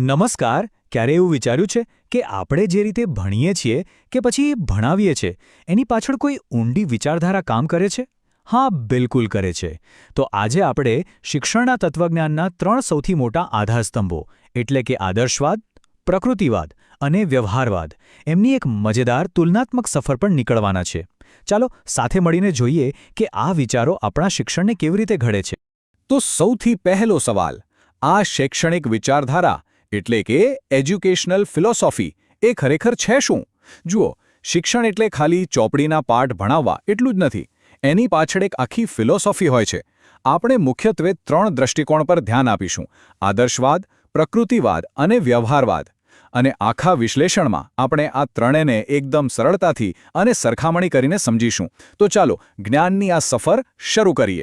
નમસ્કાર, ક્યારે એવું વિચાર્યું છે કે આપણે જે રીતે ભણીએ છીએ કે પછી ભણાવીએ છીએ, એની પાછળ કોઈ ઊંડી વિચારધારા કામ કરે છે? હા, બિલકુલ કરે છે. તો આજે આપણે શિક્ષણના તત્વજ્ઞાનના ત્રણ સૌથી મોટા આધારસ્તંભો, એટલે કે આદર્શવાદ, પ્રકૃતિવાદ અને વ્યવહારવાદ, એમની એક મજેદાર તુલનાત્મક સફર પર નીકળવાના છે. ચાલો સાથે મળીને જોઈએ કે આ વિચારો આપણા શિક્ષણને કેવી રીતે ઘડે છે. તો સૌથી પહેલો સવાલ, આ શૈક્ષણિક વિચારધારા એટલે કે એજ્યુકેશનલ ફિલોસોફી. એ ખરેખર છે શું? જુઓ, શિક્ષણ એટલે ખાલી ચોપડીના પાઠ ભણાવવા એટલું જ નથી. એની પાછળ એક આખી ફિલોસોફી હોય છે. આપણે મુખ્યત્વે ત્રણ દ્રષ્ટિકોણ પર ધ્યાન આપીશું. આદર્શવાદ, પ્રકૃતિવાદ અને વ્યવહારવાદ. અને આખા વિશ્લેષણમાં આપણે આ ત્રણેને એકદમ સરળતાથી અને સરખામણી કરીને સમજીશું. તો ચાલો, જ્ઞાનની આ સફર શરૂ કરીએ.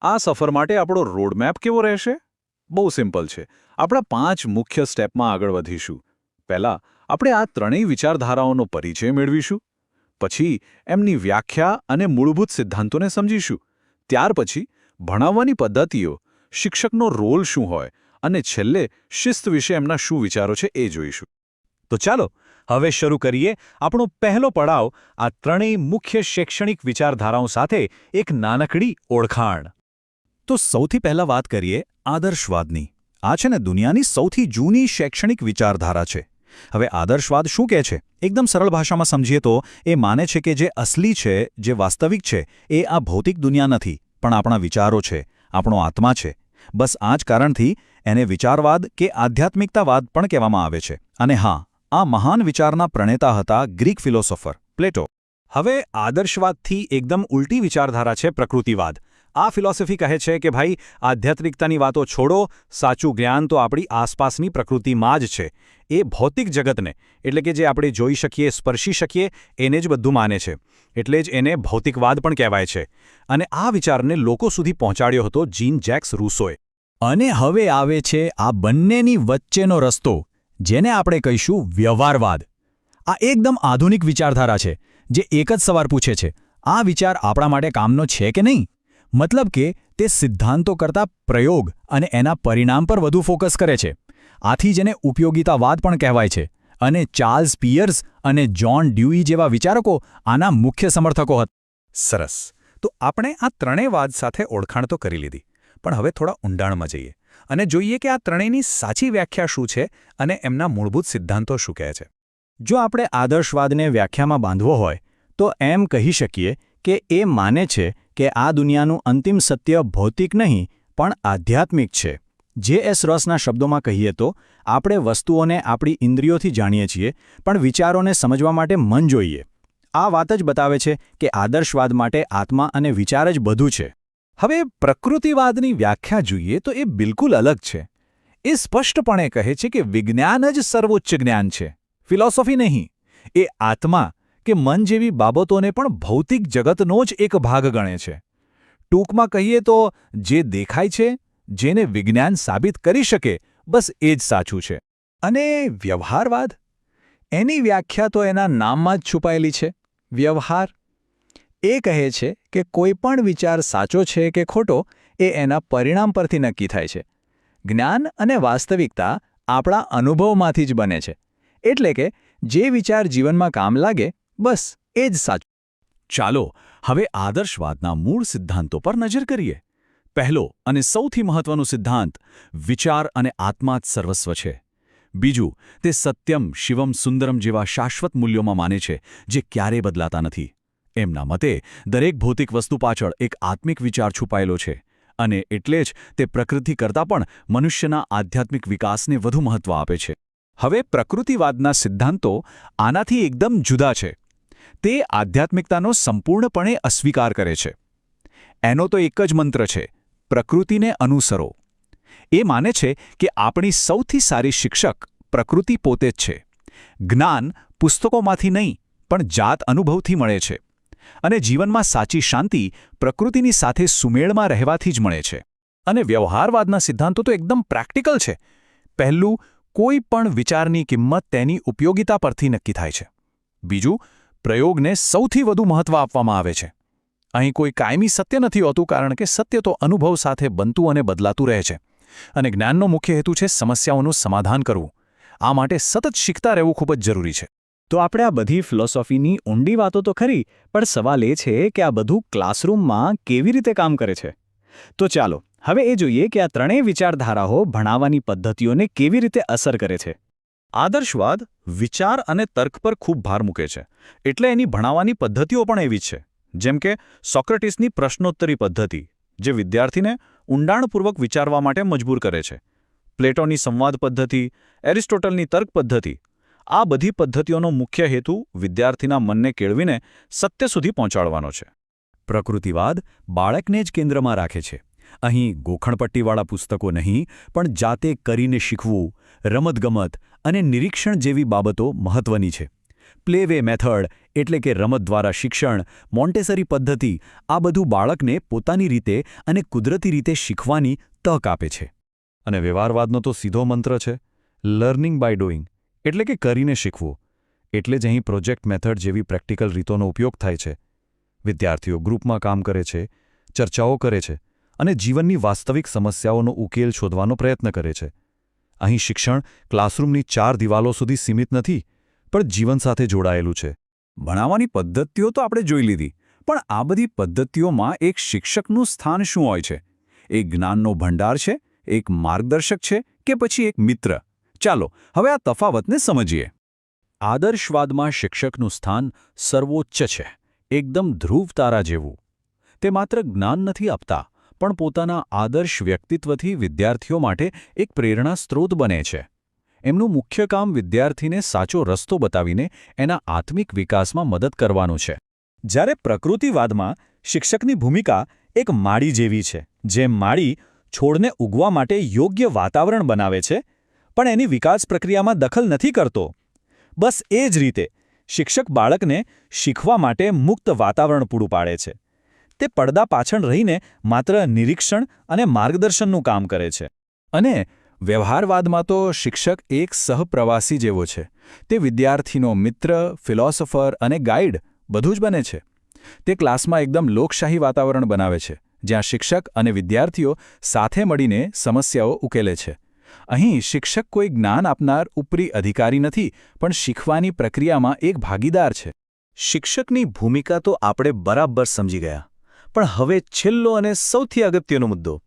આ સફર માટે આપણો રોડમેપ કેવો રહેશે? બહુ સિમ્પલ છે. આપણા પાંચ મુખ્ય સ્ટેપમાં આગળ વધીશું. પહેલાં, આપણે આ ત્રણેય વિચારધારાઓનો પરિચય મેળવીશું, પછી એમની વ્યાખ્યા અને મૂળભૂત સિદ્ધાંતોને સમજીશું, ત્યાર પછી ભણાવવાની પદ્ધતિઓ, શિક્ષકનો રોલ શું હોય અને છેલ્લે શિસ્ત વિશે એમના શું વિચારો છે એ જોઈશું. તો ચાલો, હવે શરૂ કરીએ આપણો પહેલો પડાવ આ ત્રણેય મુખ્ય શૈક્ષણિક વિચારધારાઓ સાથે એક નાનકડી ઓળખાણ. તો સૌથી પહેલા વાત કરીએ આદર્શવાદની. આ છે ને દુનિયાની સૌથી જૂની શૈક્ષણિક વિચારધારા છે. હવે આદર્શવાદ શું કહે છે? એકદમ સરળ ભાષામાં સમજીએ તો, એ માને છે કે જે અસલી છે, જે વાસ્તવિક છે, એ આ ભૌતિક દુનિયા નથી, પણ આપણા વિચારો છે, આપણો આત્મા છે. બસ આ જ કારણથી એને વિચારવાદ કે આધ્યાત્મિકતાવાદ પણ કહેવામાં આવે છે. અને હા, આ મહાન વિચારના પ્રણેતા હતા ગ્રીક ફિલોસોફર, પ્લેટો. હવે આદર્શવાદથી એકદમ ઉલટી વિચારધારા છે પ્રકૃતિવાદ. આ ફિલોસોફી કહે છે કે ભાઈ, આધ્યાત્મિકતાની વાતો છોડો, સાચું જ્ઞાન તો આપણી આસપાસની પ્રકૃતિમાં જ છે. એ ભૌતિક જગતને, એટલે કે જે આપણે જોઈ શકીએ, સ્પર્શી શકીએ, એને જ બધું માને છે. એટલે જ એને ભૌતિકવાદ પણ કહેવાય છે. અને આ વિચારને લોકો સુધી પહોંચાડ્યો હતો જીન જેક્સ રૂસોએ. અને હવે આવે છે આ બંનેની વચ્ચેનો રસ્તો, જેને આપણે કહીશું વ્યવહારવાદ. આ એકદમ આધુનિક વિચારધારા છે, જે એક જ સવાર પૂછે છે, આ વિચાર આપણા માટે કામનો છે કે નહીં? મતલબ કે તે સિદ્ધાંતો કરતા પ્રયોગ અને એના પરિણામ પર વધુ ફોકસ કરે છે. આથી જેને ઉપયોગિતાવાદ પણ કહેવાય છે અને ચાર્લ્સ પિયર્સ અને જ્હોન ડ્યુઈ જેવા વિચારકો આના મુખ્ય સમર્થકો હતા. સરસ. તો આપણે આ ત્રણેય વાદ સાથે ઓળખાણ તો કરી લીધી, પણ હવે થોડા ઊંડાણમાં જઈએ અને જોઈએ કે આ ત્રણેયની સાચી વ્યાખ્યા શું છે અને એમના મૂળભૂત સિદ્ધાંતો શું કહે છે. જો આપણે આદર્શવાદને વ્યાખ્યામાં બાંધવો હોય, તો એમ કહી શકીએ કે એ માને છે કે આ દુનિયાનું અંતિમ સત્ય ભૌતિક નહીં, પણ આધ્યાત્મિક છે. જે એસ રસના શબ્દોમાં કહીએ તો, આપણે વસ્તુઓને આપણી ઇન્દ્રિયોથી જાણીએ છીએ, પણ વિચારોને સમજવા માટે મન જોઈએ. આ વાત જ બતાવે છે કે આદર્શવાદ માટે આત્મા અને વિચાર જ બધું છે. હવે પ્રકૃતિવાદની વ્યાખ્યા જોઈએ તો એ બિલકુલ અલગ છે. એ સ્પષ્ટપણે કહે છે કે વિજ્ઞાન જ સર્વોચ્ચ જ્ઞાન છે. ફિલોસોફી નહીં. એ આત્મા કે મન જેવી બાબતોને પણ ભૌતિક જગતનો જ એક ભાગ ગણે છે. ટૂંકમાં કહીએ તો, જે દેખાય છે, જેને વિજ્ઞાન સાબિત કરી શકે, બસ એ જ સાચું છે. અને વ્યવહારવાદ? એની વ્યાખ્યા તો એના નામમાં જ છુપાયેલી છે. વ્યવહાર? એ કહે છે કે કોઈ પણ વિચાર સાચો છે કે ખોટો, એ એના પરિણામ પરથી નક્કી થાય છે. જ્ઞાન અને વાસ્તવિકતા આપણા અનુભવમાંથી જ બને છે. એટલે કે, જે વિચાર જીવનમાં કામ લાગે બસ, એ જ સાચું. ચાલો, હવે આદર્શવાદના મૂળ સિદ્ધાંતો પર નજર કરીએ. પહેલો અને સૌથી મહત્વનો સિદ્ધાંત, વિચાર અને આત્મા જ સર્વસ્વ છે. બીજું, તે સત્યમ, શિવમ, સુંદરમ જેવા શાશ્વત મૂલ્યોમાં માને છે, જે ક્યારેય બદલાતા નથી. એમના મતે, દરેક ભૌતિક વસ્તુ પાછળ એક આત્મિક વિચાર છુપાયેલો છે, અને એટલે જ તે પ્રકૃતિ કરતાં પણ મનુષ્યના આધ્યાત્મિક વિકાસને વધુ મહત્વ આપે છે. હવે પ્રકૃતિવાદના સિદ્ધાંતો આનાથી એકદમ જુદા છે. તે આધ્યાત્મિકતાનો સંપૂર્ણપણે અસ્વીકાર કરે છે. એનો તો એક જ મંત્ર છે, પ્રકૃતિને અનુસરો. એ માને છે કે આપણી સૌથી સારી શિક્ષક પ્રકૃતિ પોતે જ છે. જ્ઞાન પુસ્તકોમાંથી નહીં, પણ જાત અનુભવથી મળે છે. અને જીવનમાં સાચી શાંતિ પ્રકૃતિની સાથે સુમેળમાં રહેવાથી જ મળે છે. અને વ્યવહારવાદના સિદ્ધાંતો તો એકદમ પ્રેક્ટિકલ છે. પહેલું, કોઈ પણ વિચારની કિંમત તેની ઉપયોગિતા પરથી નક્કી થાય છે. બીજું પ્રયોગને સૌથી વધુ મહત્વ આપવામાં આવે છે. અહીં કોઈ કાયમી સત્ય નથી હોતું કારણ કે સત્ય તો અનુભવ સાથે બનતું અને બદલાતું રહે છે. અને જ્ઞાનનો મુખ્ય હેતુ છે સમસ્યાઓનું સમાધાન કરવું. આ માટે સતત શીખતા રહેવું ખૂબ જ જરૂરી છે. તો આપણે આ બધી ફિલોસોફીની ઊંડી વાતો તો ખરી, પણ સવાલ એ છે કે આ બધું ક્લાસરૂમમાં કેવી રીતે કામ કરે છે? તો ચાલો, હવે એ જોઈએ કે આ ત્રણેય વિચારધારાઓ ભણાવવાની પદ્ધતિઓને કેવી રીતે અસર કરે છે. આદર્શવાદ વિચાર અને તર્ક પર ખૂબ ભાર મૂકે છે. એટલે એની ભણાવવાની પદ્ધતિઓ પણ એવી છે. જેમ કે સોક્રેટિસની પ્રશ્નોત્તરી પદ્ધતિ, જે વિદ્યાર્થીને ઊંડાણપૂર્વક વિચારવા માટે મજબૂર કરે છે. પ્લેટોની સંવાદ પદ્ધતિ, એરિસ્ટોટલની તર્ક પદ્ધતિ, આ બધી પદ્ધતિઓનો મુખ્ય હેતુ વિદ્યાર્થીના મનને કેળવીને સત્ય સુધી પહોંચાડવાનો છે. પ્રકૃતિવાદ બાળકને જ કેન્દ્રમાં રાખે છે. અહીં ગોખણપટ્ટીવાળા પુસ્તકો નહીં, પણ જાતે કરીને શીખવું, રમતગમત અને નિરીક્ષણ જેવી બાબતો મહત્વની છે. પ્લે વે મેથડ એટલે કે રમત દ્વારા શિક્ષણ મોન્ટેસરી પદ્ધતિ આ બધું બાળકને પોતાની રીતે અને કુદરતી રીતે શીખવાની તક આપે છે. અને વ્યવહારવાદનો તો સીધો મંત્ર છે લર્નિંગ બાય ડુઈંગ એટલે કે કરીને શીખવું. એટલે જ અહીં પ્રોજેક્ટ મેથડ જેવી પ્રેક્ટિકલ રીતોનો ઉપયોગ થાય છે. વિદ્યાર્થીઓ ગ્રુપમાં કામ કરે છે, ચર્ચાઓ કરે છે અને જીવનની વાસ્તવિક સમસ્યાઓનો ઉકેલ શોધવાનો પ્રયત્ન કરે છે. અહીં શિક્ષણ ક્લાસરૂમની ચાર દિવાલો સુધી સીમિત નથી, પણ જીવન સાથે જોડાયેલું છે. ભણાવવાની પદ્ધતિઓ તો આપણે જોઈ લીધી, પણ આ બધી પદ્ધતિઓમાં એક શિક્ષકનું સ્થાન શું હોય છે? એક જ્ઞાનનો ભંડાર છે, એક માર્ગદર્શક છે કે પછી એક મિત્ર? ચાલો, હવે આ તફાવતને સમજીએ. આદર્શવાદમાં શિક્ષકનું સ્થાન સર્વોચ્ચ છે, એકદમ ધ્રુવ તારા જેવું. તે માત્ર જ્ઞાન નથી આપતા પણ પોતાના આદર્શ વ્યક્તિત્વથી વિદ્યાર્થીઓ માટે એક પ્રેરણા સ્ત્રોત બને છે. એમનું મુખ્ય કામ વિદ્યાર્થીને સાચો રસ્તો બતાવીને એના આત્મિક વિકાસમાં મદદ કરવાનું છે. જ્યારે પ્રકૃતિવાદમાં શિક્ષકની ભૂમિકા એક માળી જેવી છે જેમ માળી છોડને ઉગવા માટે યોગ્ય વાતાવરણ બનાવે છે, પણ એની વિકાસ પ્રક્રિયામાં દખલ નથી કરતો. બસ એ જ રીતે શિક્ષક બાળકને શીખવા માટે મુક્ત વાતાવરણ પૂરું પાડે છે. તે પડદા પાછળ રહીને માત્ર નિરીક્ષણ અને માર્ગદર્શનનું કામ કરે છે. અને વ્યવહારવાદમાં તો શિક્ષક એક સહપ્રવાસી જેવો છે. તે વિદ્યાર્થીનો મિત્ર, ફિલોસોફર અને ગાઈડ બધું જ બને છે. તે ક્લાસમાં એકદમ લોકશાહી વાતાવરણ બનાવે છે, જ્યાં શિક્ષક અને વિદ્યાર્થીઓ સાથે મળીને સમસ્યાઓ ઉકેલે છે. અહીં શિક્ષક કોઈ જ્ઞાન આપનાર ઉપરી અધિકારી નથી, પણ શીખવાની પ્રક્રિયામાં એક ભાગીદાર છે. શિક્ષકની ભૂમિકા તો આપણે બરાબર સમજી ગયા. પણ હવે છેલ્લો અને સૌથી અગત્યનો મુદ્દો.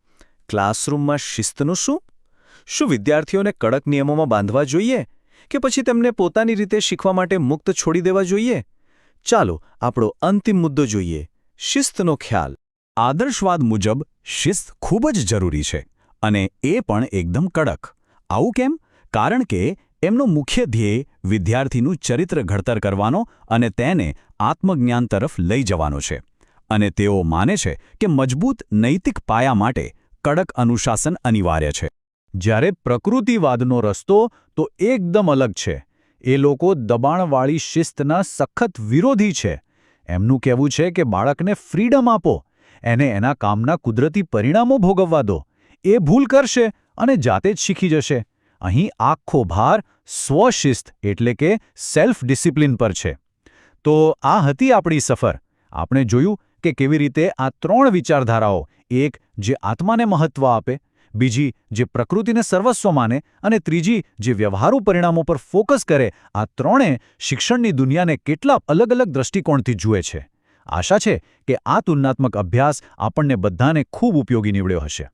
ક્લાસરૂમમાં શિસ્તનું શું? શું વિદ્યાર્થીઓને કડક નિયમોમાં બાંધવા જોઈએ? કે પછી તેમને પોતાની રીતે શીખવા માટે મુક્ત છોડી દેવા જોઈએ? ચાલો, આપણો અંતિમ મુદ્દો જોઈએ. શિસ્તનો ખ્યાલ. આદર્શવાદ મુજબ, શિસ્ત ખૂબ જ જરૂરી છે, અને એ પણ એકદમ કડક. આવું કેમ? કારણ કે, એમનો મુખ્ય ધ્યેય વિદ્યાર્થીનું ચરિત્ર ઘડતર કરવાનો અને તેને આત્મજ્ઞાન તરફ લઈ જવાનો છે. અને તેઓ માને છે કે મજબૂત નૈતિક પાયા માટે કડક અનુશાસન અનિવાર્ય છે. જ્યારે પ્રકૃતિવાદનો રસ્તો તો એકદમ અલગ છે. એ લોકો દબાણવાળી શિસ્તના સખત વિરોધી છે. એમનું કહેવું છે કે બાળકને ફ્રીડમ આપો, એને એના કામના કુદરતી પરિણામો ભોગવવા દો. એ ભૂલ કરશે અને જાતે જ શીખી જશે. અહીં આખો ભાર સ્વશિસ્ત એટલે કે સેલ્ફ ડિસિપ્લિન પર છે. તો આ હતી આપણી સફર. આપણે જોયું કે કેવી રીતે આ ત્રણ વિચારધારાઓ, એક જે આત્માને મહત્વ આપે, બીજી જે પ્રકૃતિને સર્વસ્વ માને અને ત્રીજી જે વ્યવહારુ પરિણામો પર ફોકસ કરે, આ ત્રણે શિક્ષણની દુનિયાને કેટલા અલગ અલગ દ્રષ્ટિકોણથી જુએ છે. આશા છે કે આ તુલનાત્મક અભ્યાસ આપણને બધાને ખૂબ ઉપયોગી નીવડ્યો હશે.